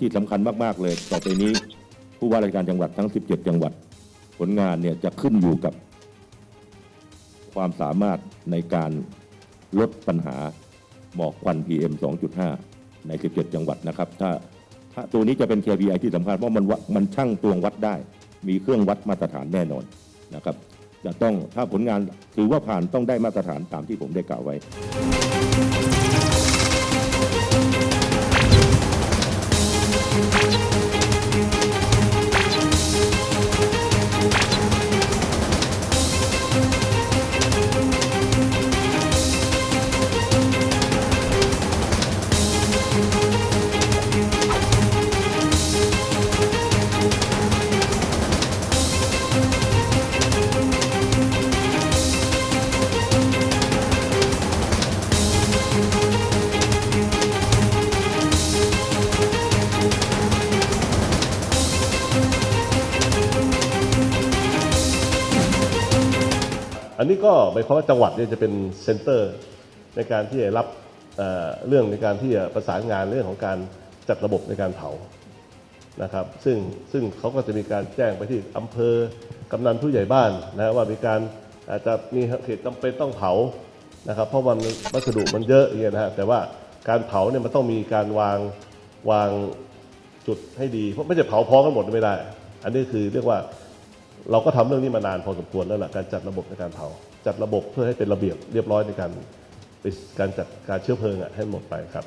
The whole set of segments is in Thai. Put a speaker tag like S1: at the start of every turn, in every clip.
S1: ที่สำคัญมากๆเลย ต่อไปนี้ผู้ว่าราชการจังหวัดทั้ง 17 จังหวัด ผลงานเนี่ยจะขึ้นอยู่กับ ความสามารถในการลดปัญหาหมอกควัน PM 2.5 ใน 17 จังหวัดนะครับ ถ้าถ้าตัวนี้จะเป็น KPI ที่สำคัญเพราะมันวัดมันช่างตวงวัดได้ มีเครื่องวัดมาตรฐานแน่นอนนะครับ จะต้องถ้าผลงานถือว่าผ่านต้องได้มาตรฐานตามที่ผมได้กล่าวไว้
S2: อันนี้ก็หมายความว่าจังหวัดเนี่ยจะเป็นเซ็นเตอร์ในการที่จะรับเเรื่องในการที่จะประสานงานเรื่องของการจัดระบบในการเผานะครับซึ่งซึ่งเขาก็จะมีการแจ้งไปที่อำเภอกำนันผู้ใหญ่บ้านนะว่ามีการอาจจะมีเหตุจำเป็นต้องเผานะครับเพราะมันวัสดุมันเยอะเงี้ยนะฮะแต่ว่าการเผาเนี่ยมันต้องมีการวางวางจุดให้ดีเพราะไม่จะเผาพร้อมกันหมดไม่ได้ อันนี้คือเรียกว่า เราก็ทำเรื่องนี้มานานพอสมควรแล้วล่ะการจัดระบบในการเผาจัดระบบเพื่อให้เป็นระเบียบเรียบร้อยในการการจัดการเชื้อเพลิงอะให้หมดไปครับ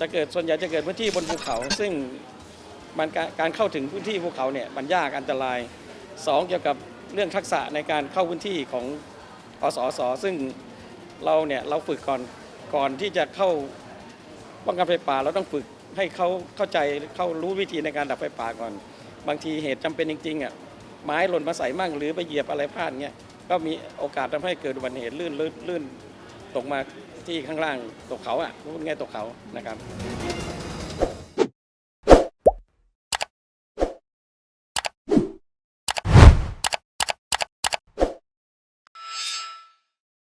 S3: จะเกิดส่วนใหญ่จะเกิดพื้นที่บนภูเขา ซึ่ง มันการเข้าถึงพื้นที่ภูเขาเนี่ยมันยากอันตรายสองเกี่ยวกับเรื่องทักษะในการเข้าพื้นที่ของอสสซึ่งเราเนี่ยเราฝึกก่อนก่อนที่จะเข้าป้องกันไฟป่าเราต้องฝึกให้เขาเข้าใจเข้ารู้วิธีในการดับไฟป่าก่อน บางทีเหตุจำเป็นจริงๆอะไม้หล่นมาใส่มั่งหรือไปเหยียบอะไรพลาดเงี้ยก็มีโอกาสทำให้เกิดอุบัติเหตุลื่นลื่นลื่นตกมาที่ข้างล่างตกเขาอะพูดง่ายตกเขานะครับ